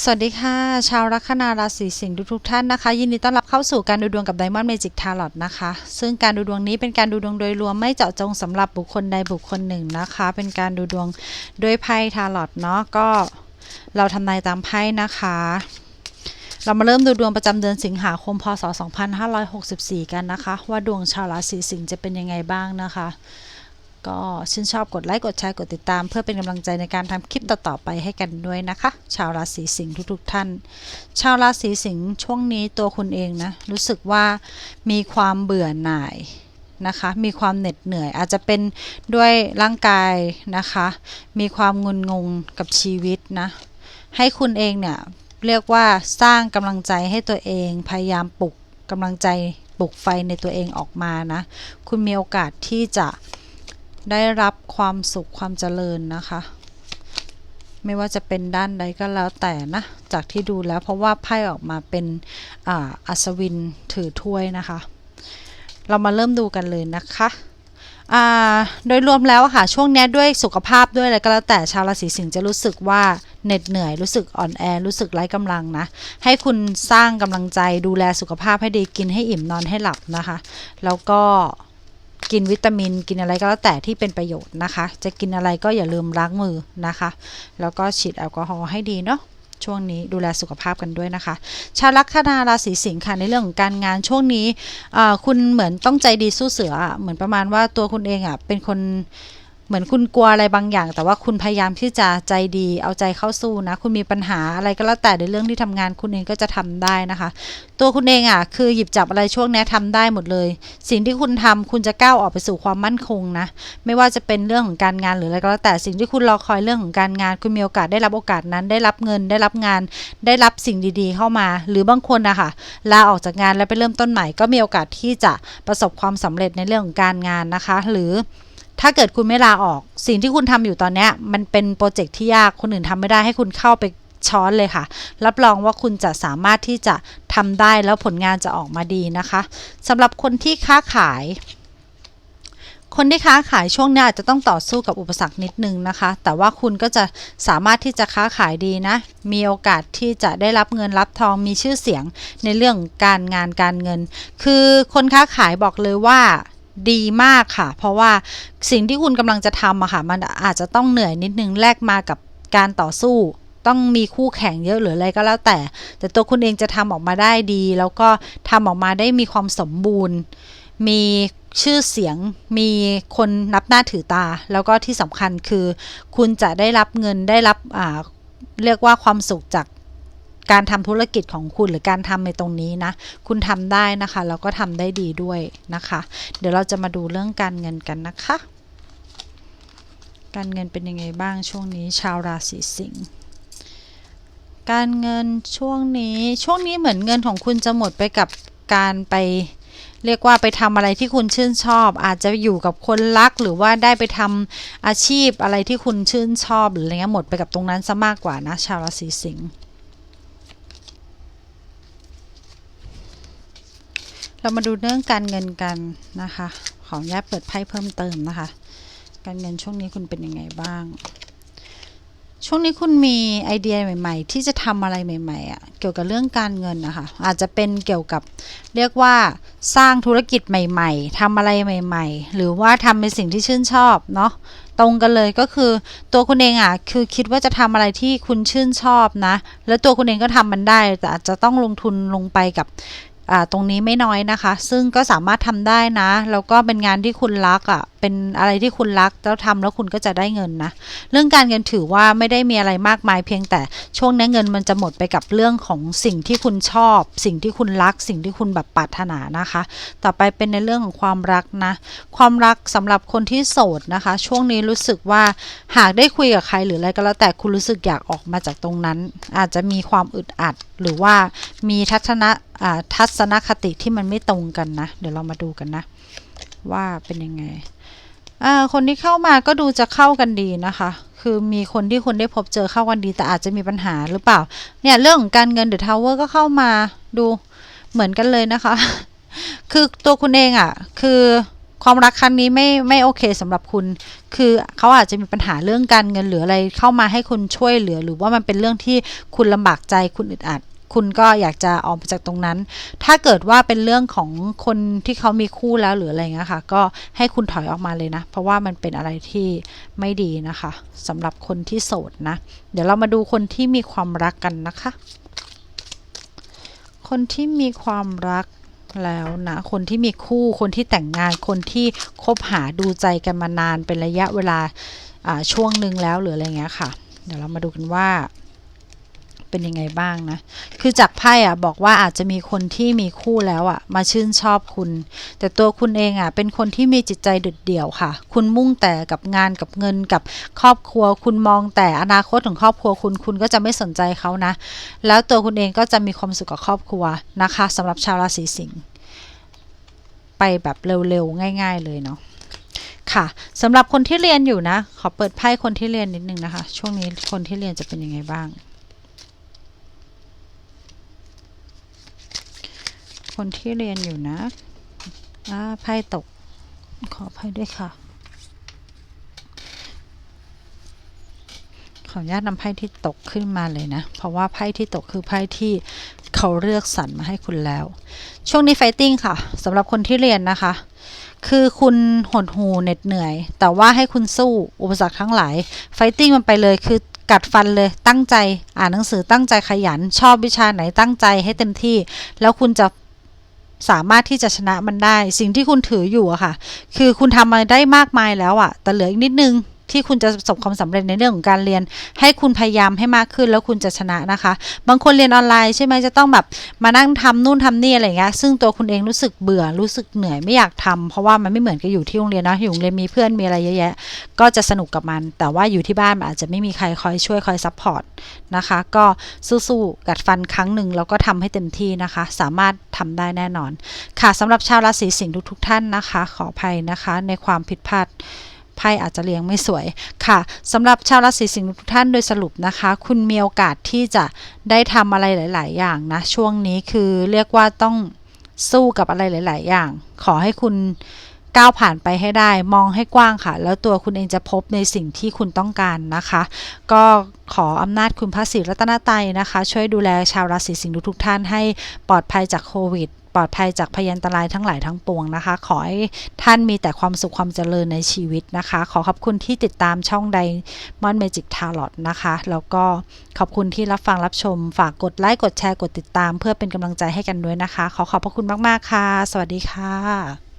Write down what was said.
สวัสดีค่ะ ชาวลัคนาราศีสิงห์ทุกๆท่านนะคะ ยินดีต้อนรับเข้าสู่การดูดวงกับ Diamond Magic Tarot นะคะ ซึ่งการดูดวงนี้เป็นการดูดวงโดยรวมไม่เจาะจงสำหรับบุคคลใดบุคคลหนึ่งนะคะ เป็นการดูดวงโดยไพ่ทาร์ลอตเนาะก็เราทำนายตามไพ่นะคะ เรามาเริ่มดูดวงประจำเดือนสิงหาคมพศ 2564 กันนะคะ ว่าดวงชาวราศีสิงห์จะเป็นยังไงบ้างนะคะ ก็ชื่นชอบกดไลค์กดแชร์กดติดตาม เพื่อเป็นกำลังใจในการทำคลิปต่อๆไปให้กันด้วยนะคะ ชาวราศีสิงห์ทุกๆท่าน ชาวราศีสิงห์ช่วงนี้ตัวคุณเองนะ รู้สึกว่ามีความเบื่อหน่ายนะคะมีความเหน็ดเหนื่อยอาจจะเป็นด้วยร่างกายนะคะ มีความงุนงงกับชีวิตนะ ให้คุณเองเนี่ยเรียกว่าสร้างกำลังใจให้ตัวเองพยายามปลุกกำลังใจปลุกไฟในตัวเองออกมานะ คุณมีโอกาสที่จะ ได้รับความสุขความเจริญนะคะ ไม่ว่าจะเป็นด้านใดก็แล้วแต่นะ จากที่ดูแล้วเพราะว่าไพ่ออกมาเป็นอัศวินถือถ้วยนะคะ เรามาเริ่มดูกันเลยนะคะโดยรวมแล้วค่ะ ช่วงนี้ด้วยสุขภาพด้วยอะไรก็แล้วแต่ชาวราศีสิงห์จะรู้สึกว่าเหน็ดเหนื่อยรู้สึกอ่อนแอรู้สึกไร้กำลังนะ ให้คุณสร้างกำลังใจดูแลสุขภาพให้ดีกินให้อิ่มนอนให้หลับนะคะ แล้วก็ กินวิตามินกินอะไรก็แล้วแต่ที่เป็นประโยชน์นะคะ จะกินอะไรก็อย่าลืมล้างมือนะคะ แล้วก็ฉีดแอลกอฮอล์ให้ดีเนาะช่วงนี้ดูแลสุขภาพกันด้วยนะคะ ชาวลัคนาราศีสิงค์ค่ะในเรื่องของการงานช่วงนี้คุณเหมือนต้องใจดีสู้เสือเหมือนประมาณว่าตัวคุณเองอะเป็นคน เหมือนคุณกลัวอะไรบางอย่าง แต่ว่าคุณพยายามที่จะใจดี เอาใจเข้าสู้นะ คุณมีปัญหาอะไรก็แล้วแต่ในเรื่องที่ทำงานคุณเองก็จะทำได้นะคะ ตัวคุณเองอะคือหยิบจับอะไรช่วงนี้ยทำได้หมดเลย สิ่งที่คุณทำคุณจะก้าวออกไปสู่ความมั่นคงนะไม่ว่าจะเป็นเรื่องของการงานหรืออะไรก็แล้วแต่สิ่งที่คุณรอคอยเรื่องของการงาน คุณมีโอกาสได้รับโอกาสนั้นได้รับเงินได้รับงาน ได้รับสิ่งดีๆ เข้ามา หรือบางคนนะคะลาออกจากงานแล้วไปเริ่มต้นใหม่ก็มีโอกาสที่จะประสบความสำเร็จในเรื่องของการงานนะคะ หรือ ถ้าเกิดคุณไม่ลาออก สิ่งที่คุณทำอยู่ตอนนี้มันเป็นโปรเจกต์ที่ยากคนอื่นทำไม่ได้ให้คุณเข้าไปช้อนเลยค่ะ รับรองว่าคุณจะสามารถที่จะทำได้แล้วผลงานจะออกมาดีนะคะสำหรับคนที่ค้าขาย คนที่ค้าขายช่วงนี้อาจจะต้องต่อสู้กับอุปสรรคนิดนึงนะคะ แต่ว่าคุณก็จะสามารถที่จะค้าขายดีนะ มีโอกาสที่จะได้รับเงินรับทองมีชื่อเสียงในเรื่องการงานการเงิน คือคนค้าขายบอกเลยว่า ดีมากค่ะ เพราะว่าสิ่งที่คุณกำลังจะทำอะค่ะ มันอาจจะต้องเหนื่อยนิดนึงแลกมากับการต่อสู้ ต้องมีคู่แข่งเยอะหรืออะไรก็แล้วแต่ แต่ตัวคุณเองจะทำออกมาได้ดี แล้วก็ทำออกมาได้มีความสมบูรณ์ มีชื่อเสียงมีคนนับหน้าถือตา แล้วก็ที่สำคัญคือ คุณจะได้รับเงินได้รับเรียกว่าความสุขจาก การทำธุรกิจของคุณหรือการทำในตรงนี้นะ คุณทำได้นะคะ แล้วก็ทำได้ดีด้วยนะคะ เดี๋ยวเราจะมาดูเรื่องการเงินกันนะคะ การเงินเป็นยังไงบ้างช่วงนี้ ชาวราศีสิงห์การเงินช่วงนี้ช่วงนี้เหมือนเงินของคุณจะหมดไปกับการไปเรียกว่าไปทำอะไรที่คุณชื่นชอบ อาจจะอยู่กับคนรักหรือว่าได้ไปทำอาชีพอะไรที่คุณชื่นชอบหรืออะไรเงี้ยหมดไปกับตรงนั้นซะมากกว่านะ ชาวราศีสิงห์ เรามาดูเรื่องการเงินกันนะคะ ขออนุญาตเปิดไพ่เพิ่มเติมนะคะ การเงินช่วงนี้คุณเป็นยังไงบ้าง ช่วงนี้คุณมีไอเดียใหม่ ๆ ที่จะทำอะไรใหม่ๆอะเกี่ยวกับเรื่องการเงินนะคะอาจจะเป็นเกี่ยวกับเรียกว่าสร้างธุรกิจใหม่ ๆทำอะไรใหม่ ๆ หรือว่าทำในสิ่งที่ชื่นชอบเนาะตรงกันเลยก็คือตัวคุณเองอะคือคิดว่าจะทำอะไรที่คุณชื่นชอบนะ แล้วตัวคุณเองก็ทำมันได้แต่อาจจะต้องลงทุนลงไปกับ ตรงนี้ไม่น้อยนะคะ ซึ่งก็สามารถทำได้นะ แล้วก็เป็นงานที่คุณรักอะ่ะ เป็นอะไรที่คุณรักแล้วทำแล้วคุณก็จะได้เงินนะ เรื่องการเงินถือว่าไม่ได้มีอะไรมากมายเพียงแต่ช่วงนี้เงินมันจะหมดไปกับเรื่องของสิ่งที่คุณชอบ สิ่งที่คุณรัก สิ่งที่คุณแบบปรารถนานะคะ ต่อไปเป็นในเรื่องของความรักนะ ความรักสำหรับคนที่โสดนะคะ ช่วงนี้รู้สึกว่าหากได้คุยกับใครหรืออะไรก็แล้วแต่คุณรู้สึกอยากออกมาจากตรงนั้น อาจจะมีความอึดอัด หรือว่ามีทัศนะทัศนคติที่มันไม่ตรงกันนะ เดี๋ยวเรามาดูกันนะ ว่าเป็นยังไงคนที่เข้ามาก็ดูจะเข้ากันดีนะคะ คือมีคนที่คุณได้พบเจอเข้ากันดี แต่อาจจะมีปัญหาหรือเปล่า เนี่ยเรื่องของการเงินเดอะทาวเวอร์ก็เข้ามาดูเหมือนกันเลยนะคะ คือตัวคุณเองอะ่ะ คือความรักครั้งนี้ไม่ไม่โอเคสำหรับคุณ คือเขาอาจจะมีปัญหาเรื่องการเงินหรืออะไรเข้ามาให้คุณช่วยเหลือ หรือว่ามันเป็นเรื่องที่คุณลำบากใจคุณอึดอัด คุณก็อยากจะออกจากตรงนั้น ถ้าเกิดว่าเป็นเรื่องของคนที่เขามีคู่แล้วหรืออะไรเงี้ยค่ะ ก็ให้คุณถอยออกมาเลยนะ เพราะว่ามันเป็นอะไรที่ไม่ดีนะคะสำหรับคนที่โสดนะ เดี๋ยวเรามาดูคนที่มีความรักกันนะคะ คนที่มีความรักแล้วนะคนที่มีคู่คนที่แต่งงานคนที่คบหาดูใจกันมานานเป็นระยะเวลาช่วงหนึ่งแล้วหรืออะไรเงี้ยค่ะ เดี๋ยวเรามาดูกันว่า เป็นยังไงบ้างนะ คือจากไพ่อะบอกว่าอาจจะมีคนที่มีคู่แล้วอะ มาชื่นชอบคุณ แต่ตัวคุณเองอะเป็นคนที่มีจิตใจเด็ดเดี่ยวค่ะ คุณมุ่งแต่กับงานกับเงินกับครอบครัว คุณมองแต่อนาคตของครอบครัวคุณคุณก็จะไม่สนใจเขานะ แล้วตัวคุณเองก็จะมีความสุขกับครอบครัวนะคะสำหรับชาวราศีสิงห์ไปแบบเร็วๆง่าย ๆ เลยเนาะค่ะสำหรับคนที่เรียนอยู่นะ ขอเปิดไพ่คนที่เรียนนิดนึงนะคะ ช่วงนี้คนที่เรียนจะเป็นยังไงบ้าง คนที่เรียนอยู่นะอ่าไพ่ตก ขออภัยด้วยค่ะ ขออนุญาตนำไพ่ที่ตกขึ้นมาเลยนะ เพราะว่าไพ่ที่ตกคือไพ่ที่เขาเลือกสรรมาให้คุณแล้ว ช่วงนี้ไฟติ้งค่ะสำหรับคนที่เรียนนะคะ คือคุณหดหูเหน็ดเหนื่อย แต่ว่าให้คุณสู้อุปสรรคทั้งหลาย ไฟติ้งมันไปเลยคือกัดฟันเลยตั้งใจอ่านหนังสือตั้งใจขยัน ชอบวิชาไหนตั้งใจให้เต็มที่ แล้วคุณจะ สามารถที่จะชนะมันได้ สิ่งที่คุณถืออยู่อะค่ะ คือคุณทำมาได้มากมายแล้วอะแต่เหลืออีกนิดนึง ที่คุณจะประสบความสำเร็จในเรื่องของการเรียน ให้คุณพยายามให้มากขึ้นแล้วคุณจะชนะนะคะ บางคนเรียนออนไลน์ใช่ไหมจะต้องแบบมานั่งทำนู่นทำนี่อะไรเงี้ยซึ่งตัวคุณเองรู้สึกเบื่อรู้สึกเหนื่อยไม่อยากทำเพราะว่ามันไม่เหมือนกับอยู่ที่โรงเรียนนะอยู่โรงเรียนมีเพื่อนมีอะไรเยอะแยะ ก็จะสนุกกับมัน แต่ว่าอยู่ที่บ้านอาจจะไม่มีใครคอยช่วยคอยซัพพอร์ตนะคะ ก็สู้ๆกัดฟันครั้งหนึ่งแล้วก็ทำให้เต็มที่นะคะ สามารถทำได้แน่นอน ค่ะสำหรับชาวราศีสิงห์ทุกๆ ท่านนะคะ ขออภัยนะคะในความผิดพลาด พ่อาจจะเลี้ยงไม่สวยค่ะสำหรับชาวราศีสิงห์ทุกท่านโดยสรุปนะคะ คุณมีโอกาสที่จะได้ทำอะไรหลาย ๆ อย่างนะ ช่วงนี้คือเรียกว่าต้องสู้กับอะไรหลาย ๆ อย่าง ขอให้คุณก้าวผ่านไปให้ได้มองให้กว้างค่ะ แล้วตัวคุณเองจะพบในสิ่งที่คุณต้องการนะคะ ก็ขออำนาจคุณพระศรีรัตนตรัยนะคะ ช่วยดูแลชาวราศีสิงห์ทุกท่านให้ปลอดภัยจากโควิด ปลอดภัยจากพยันตรายทั้งหลายทั้งปวงนะคะ ขอให้ท่านมีแต่ความสุขความเจริญในชีวิตนะคะ ขอขอบคุณที่ติดตามช่องไดมอนเมจิกทาร์ลอตนะคะ แล้วก็ขอบคุณที่รับฟังรับชม ฝากกดไลค์กดแชร์กดติดตาม เพื่อเป็นกำลังใจให้กันด้วยนะคะ ขอขอบพระคุณมาก ๆ ค่ะ สวัสดีค่ะ